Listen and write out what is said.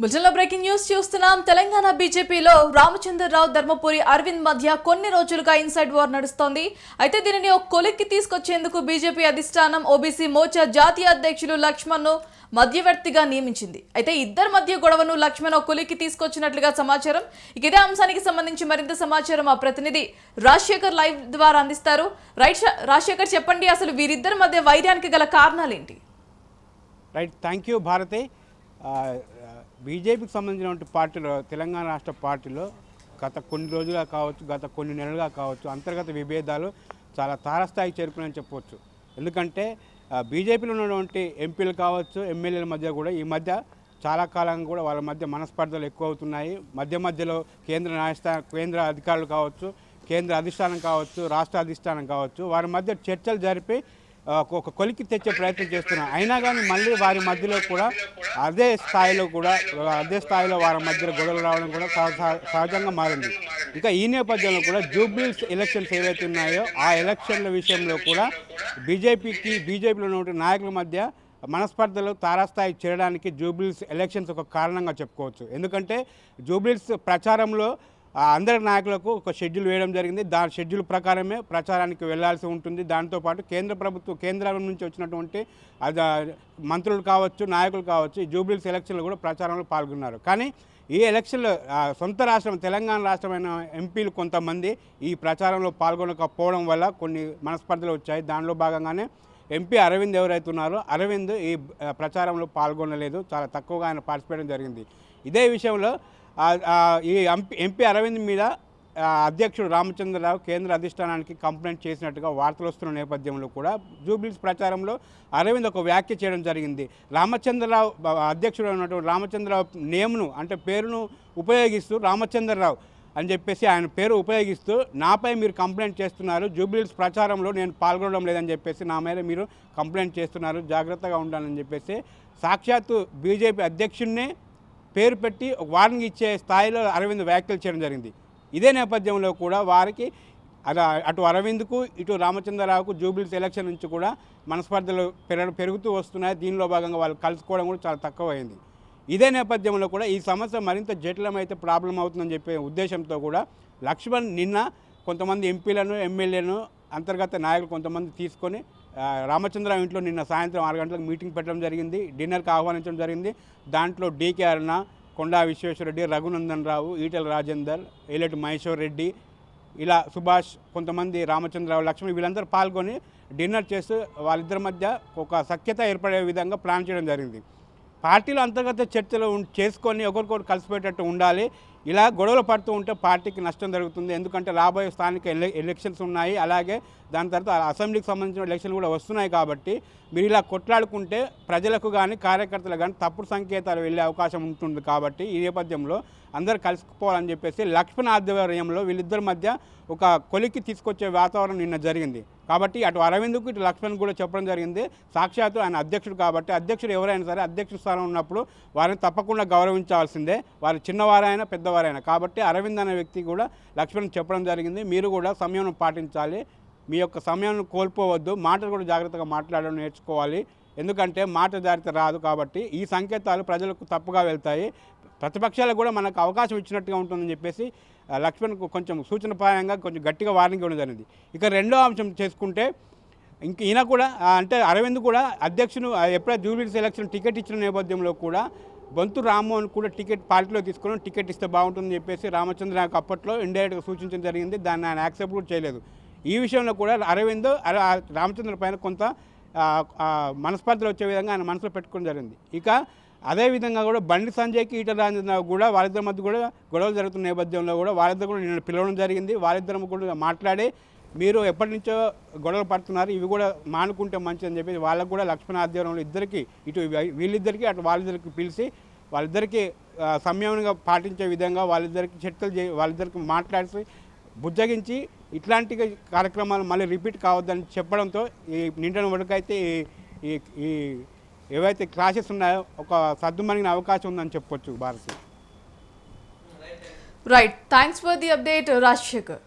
బులెటిన్లో breaking news చూస్తున్నాం. తెలంగాణ బీజేపీలో రామచంద్రరావు ధర్మపురి అరవింద్ మధ్య కొన్ని రోజులుగా ఇన్సైడ్ వార్ నడుస్తోంది. అయితే దీనిని ఒక కొలిక్కి తీసుకొచ్చేందుకు బీజేపీ అధిష్టానం ఓబీసీ మోర్చా జాతీయ అధ్యక్షులు లక్ష్మణ్ను మధ్యవర్తిగా నియమించింది. అయితే ఇద్దరి మధ్య గొడవను లక్ష్మణ్ ఒక కొలిక్కి తీసుకొచ్చినట్లుగా సమాచారం. ఇక ఇదే అంశానికి సంబంధించి మరింత సమాచారం మా ప్రతినిధి రాజశేఖర్ లైవ్ ద్వారా అందిస్తారు. రైట్ రాజశేఖర్ చెప్పండి అసలు వీరిద్దరి మధ్య వైర్యానికి గల కారణాలేంటి? Right thank you Bharathi. బీజేపీకి సంబంధించినటువంటి పార్టీలో తెలంగాణ రాష్ట్ర పార్టీలో గత కొన్ని రోజులుగా కావచ్చు గత కొన్ని నెలలుగా కావచ్చు అంతర్గత విభేదాలు చాలా తారస్థాయికి చేరుకున్నాయని చెప్పవచ్చు. ఎందుకంటే బీజేపీలో ఉన్నటువంటి ఎంపీలు కావచ్చు ఎమ్మెల్యేల మధ్య కూడా ఈ మధ్య చాలా కాలంగా కూడా వాళ్ళ మధ్య మనస్పర్ధలు ఎక్కువ అవుతున్నాయి మధ్య మధ్యలో కేంద్ర న్యాయస్థా కేంద్ర అధికారులు కావచ్చు కేంద్ర అధిష్టానం కావచ్చు రాష్ట్ర అధిష్టానం కావచ్చు వారి మధ్య చర్చలు జరిపి ఒక కొలికి తెచ్చే ప్రయత్నం చేస్తున్నాం. అయినా కానీ మళ్ళీ వారి మధ్యలో కూడా అదే స్థాయిలో కూడా అదే స్థాయిలో వారి మధ్యలో గొడవలు రావడం కూడా సహజంగా మారింది. ఇంకా ఈ నేపథ్యంలో కూడా జూబ్లీస్ ఎలక్షన్స్ ఏవైతే ఉన్నాయో ఆ ఎలక్షన్ల విషయంలో కూడా బీజేపీకి బీజేపీలో ఉన్నటువంటి నాయకుల మధ్య మనస్పర్ధలు తారాస్థాయికి చేరడానికి జూబ్లీస్ ఎలక్షన్స్ ఒక కారణంగా చెప్పుకోవచ్చు. ఎందుకంటే జూబ్లీస్ ప్రచారంలో అందరి నాయకులకు ఒక షెడ్యూల్ వేయడం జరిగింది. దాని షెడ్యూల్ ప్రకారమే ప్రచారానికి వెళ్ళాల్సి ఉంటుంది. దాంతోపాటు కేంద్ర ప్రభుత్వం కేంద్రం నుంచి వచ్చినటువంటి మంత్రులు కావచ్చు నాయకులు కావచ్చు జూబ్లీస్ ఎలక్షన్లో కూడా ప్రచారంలో పాల్గొన్నారు. కానీ ఈ ఎలక్షన్లో సొంత రాష్ట్రం తెలంగాణ రాష్ట్రమైన ఎంపీలు కొంతమంది ఈ ప్రచారంలో పాల్గొనకపోవడం వల్ల కొన్ని మనస్పర్ధలు వచ్చాయి. దానిలో భాగంగానే ఎంపీ అరవింద్ ఎవరైతే ఉన్నారో అరవింద్ ఈ ప్రచారంలో పాల్గొనలేదు. చాలా తక్కువగా ఆయన పార్టిసిపేట్ జరిగింది. ఇదే విషయంలో ఈ ఎంపీ అరవింద్ మీద అధ్యక్షుడు రామచంద్రరావు కేంద్ర అధిష్టానానికి కంప్లైంట్ చేసినట్టుగా వార్తలు వస్తున్న నేపథ్యంలో కూడా జూబ్లీస్ ప్రచారంలో అరవింద్ ఒక వ్యాఖ్య చేయడం జరిగింది. రామచంద్రరావు అధ్యక్షుడు ఉన్నటువంటి రామచంద్రరావు నేమ్ను అంటే పేరును ఉపయోగిస్తూ రామచంద్రరావు అని చెప్పేసి ఆయన పేరు ఉపయోగిస్తూ నాపై మీరు కంప్లైంట్ చేస్తున్నారు జూబ్లీస్ ప్రచారంలో నేను పాల్గొనడం లేదని చెప్పేసి నా మీద మీరు కంప్లైంట్ చేస్తున్నారు జాగ్రత్తగా ఉండాలని చెప్పేసి సాక్షాత్తు బీజేపీ అధ్యక్షుడినే పేరు పెట్టి ఒక వార్నింగ్ ఇచ్చే స్థాయిలో అరవింద్ వ్యాఖ్యలు చేయడం జరిగింది. ఇదే నేపథ్యంలో కూడా వారికి అటు అరవింద్కు ఇటు రామచంద్రరావుకు జూబిలీస్ ఎలక్షన్ నుంచి కూడా మనస్పర్ధలు పెరగ పెరుగుతూ వస్తున్నాయి. దీనిలో భాగంగా వాళ్ళు కలుసుకోవడం కూడా చాలా తక్కువైంది. ఇదే నేపథ్యంలో కూడా ఈ సమస్య మరింత జటిలమైతే ప్రాబ్లం అవుతుందని చెప్పే ఉద్దేశంతో కూడా లక్ష్మణ్ నిన్న కొంతమంది ఎంపీలను ఎమ్మెల్యేను అంతర్గత నాయకులు కొంతమంది తీసుకొని రామచంద్ర ఇంట్లో నిన్న సాయంత్రం ఆరు గంటలకు మీటింగ్ పెట్టడం జరిగింది. డిన్నర్కి ఆహ్వానించడం జరిగింది. దాంట్లో డీకే అరుణ కొండా విశ్వేశ్వరరెడ్డి రఘునందన్ రావు ఈటెల రాజేందర్ ఏలటి మహేశ్వర్ రెడ్డి ఇలా సుభాష్ కొంతమంది రామచంద్రరావు లక్ష్మణ్ వీళ్ళందరూ పాల్గొని డిన్నర్ చేస్తూ వాళ్ళిద్దరి మధ్య ఒక సఖ్యత ఏర్పడే విధంగా ప్లాన్ చేయడం జరిగింది. పార్టీలో అంతర్గత చర్చలు చేసుకొని ఒకరికొకరు కలిసిపోయేటట్టు ఉండాలి. ఇలా గొడవలు పడుతూ ఉంటే పార్టీకి నష్టం జరుగుతుంది. ఎందుకంటే రాబోయే స్థానిక ఎలక్షన్స్ ఉన్నాయి. అలాగే దాని తర్వాత అసెంబ్లీకి సంబంధించిన ఎలక్షన్లు కూడా వస్తున్నాయి కాబట్టి మీరు ఇలా కొట్లాడుకుంటే ప్రజలకు కానీ కార్యకర్తలకు కానీ తప్పుడు సంకేతాలు వెళ్ళే అవకాశం ఉంటుంది కాబట్టి ఈ నేపథ్యంలో అందరూ కలిసిపోవాలని చెప్పేసి లక్ష్మణ్ ఆధ్వర్యంలో వీళ్ళిద్దరి మధ్య ఒక కొలికి తీసుకొచ్చే వాతావరణం నిన్న జరిగింది. కాబట్టి అటు అరవింద్కు ఇటు లక్ష్మణ్ కూడా చెప్పడం జరిగింది. సాక్షాత్తు ఆయన అధ్యక్షుడు కాబట్టి అధ్యక్షుడు ఎవరైనా సరే అధ్యక్ష స్థానం ఉన్నప్పుడు వారిని తప్పకుండా గౌరవించాల్సిందే. వారు చిన్నవారైనా పెద్దవారైనా కాబట్టి అరవింద్ అనే వ్యక్తి కూడా లక్ష్మణ్ చెప్పడం జరిగింది. మీరు కూడా సమయం పాటించాలి. మీ యొక్క సమయాన్ని కోల్పోవద్దు. మాటలు కూడా జాగ్రత్తగా మాట్లాడడం నేర్చుకోవాలి. ఎందుకంటే మాట జాగ్రత్త రాదు కాబట్టి ఈ సంకేతాలు ప్రజలకు తప్పుగా వెళ్తాయి. ప్రతిపక్షాలకు కూడా మనకు అవకాశం ఇచ్చినట్టుగా ఉంటుందని చెప్పేసి లక్ష్మణ్ కొంచెం సూచనప్రాయంగా కొంచెం గట్టిగా వార్నింగ్ ఇవ్వడం జరిగింది. ఇక రెండో అంశం చేసుకుంటే ఇంక ఈయన కూడా అంటే అరవింద్ కూడా అధ్యక్షుడు ఆ, ఎప్పుడైతే జూబ్లీస్ ఎలక్షన్ టికెట్ ఇచ్చిన నేపథ్యంలో కూడా బొంతు రామ్మోహన్ కూడా టికెట్ పార్టీలో తీసుకుని టికెట్ ఇస్తే బాగుంటుందని చెప్పేసి రామచంద్ర అప్పట్లో ఇండైరెక్ట్గా సూచించడం జరిగింది. దాన్ని ఆయన యాక్సెప్ట్ కూడా చేయలేదు. ఈ విషయంలో కూడా అరవింద్ రామచంద్ర పైన కొంత మనస్పర్ధలు వచ్చే విధంగా ఆయన మనసులో పెట్టుకోవడం జరిగింది. ఇక అదేవిధంగా కూడా బండి సంజయ్కి ఈటల రాజు కూడా వాళ్ళిద్దరి మధ్య కూడా గొడవలు జరుగుతున్న నేపథ్యంలో కూడా వాళ్ళిద్దరు కూడా నిన్న పిలవడం జరిగింది. వాళ్ళిద్దరం కూడా మాట్లాడి మీరు ఎప్పటి నుంచో గొడవలు పడుతున్నారు ఇవి కూడా మానుకుంటే మంచిది అని చెప్పి వాళ్ళకు కూడా లక్ష్మణ ఆధ్వర్యంలో ఇద్దరికి ఇటు వీళ్ళిద్దరికి అటు వాళ్ళిద్దరికి పిలిచి వాళ్ళిద్దరికీ ఆ, సంయమనంగా పాటించే విధంగా వాళ్ళిద్దరికి చర్చలు చే వాళ్ళిద్దరికి మాట్లాడి బుజ్జగించి ఇట్లాంటి కార్యక్రమాలు మళ్ళీ రిపీట్ కావద్దని చెప్పడంతో ఈ నిండన వరకైతే అయితే ఈ ఈ ఏవైతే క్లాసెస్ ఉన్నాయో ఒక సర్దుమణిగిన అవకాశం ఉందని చెప్పొచ్చు Bharathi right thanks for the update Rajasekhar